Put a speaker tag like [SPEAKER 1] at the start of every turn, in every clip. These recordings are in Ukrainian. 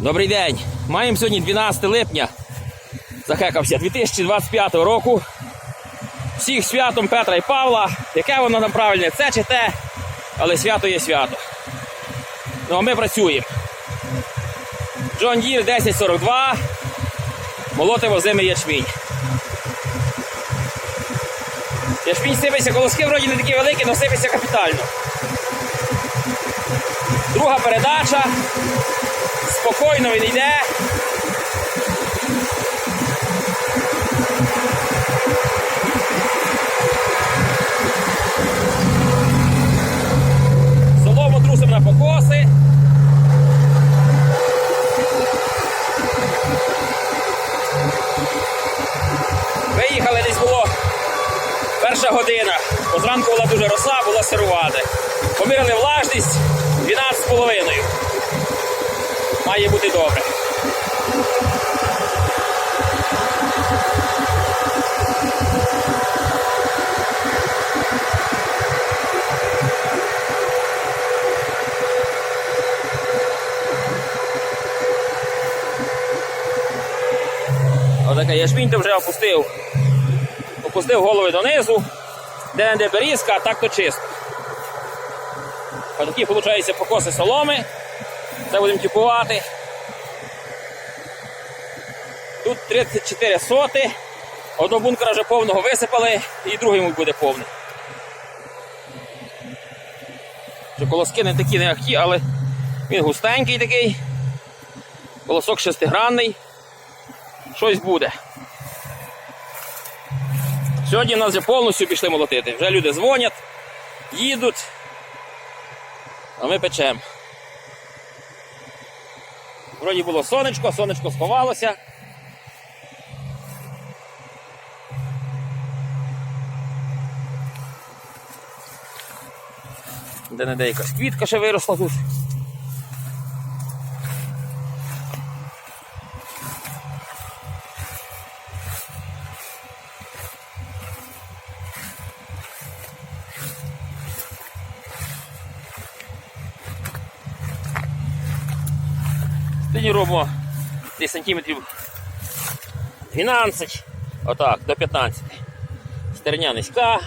[SPEAKER 1] Добрий день. Маємо сьогодні 12 липня. Захекався 2025 року. Всіх святом Петра і Павла. Яке воно нам правильне, це чи те, але свято є свято. Ну а ми працюємо. John Deere 1042. Молоти возимий ячмінь. Ячмінь сипеться, колоски вроді не такі великі, але сипеться капітально. Друга передача. Спокійно він йде. Солому трусимо на покоси. Виїхали десь було перша година. Зранку була дуже роса, було сирувати. Поміряли влажність 12,5. Має бути добре. Отаке яшмінь ти вже опустив. Опустив голови донизу, де не берізка, а так то чисто. Отакі, виходить, покоси соломи. Це будемо типувати. Тут 34 соти. Одного бункера вже повного висипали, і другий буде повний. Колоски не такі не ахті, але він густенький такий. Колосок шестигранний. Щось буде. Сьогодні в нас вже повністю пішли молотити. Вже люди дзвонять, їдуть, а ми печемо. Вроді було сонечко, сонечко сховалося. Де не де якась квітка ще виросла тут. Тоді робимо десь сантиметрів 12, отак, до 15. Стерня низька.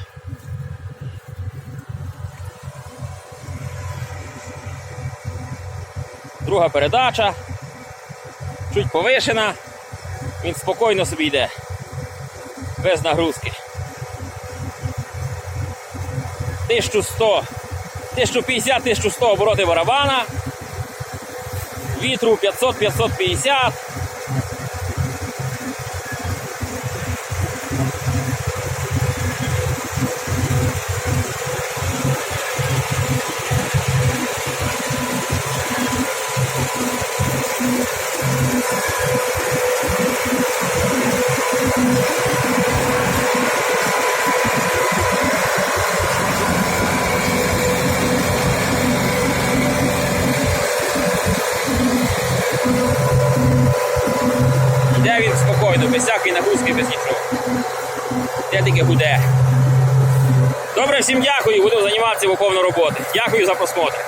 [SPEAKER 1] Друга передача. Чуть повишена. Він спокійно собі йде. Без нагрузки. 1100, 1050, 1100 обороти барабана вітру 500-550. Thank you. Він без всякої нагрузки, без нічого. Де тільки буде. Добре, всім дякую, буду займатися виховною роботи. Дякую за просмотр.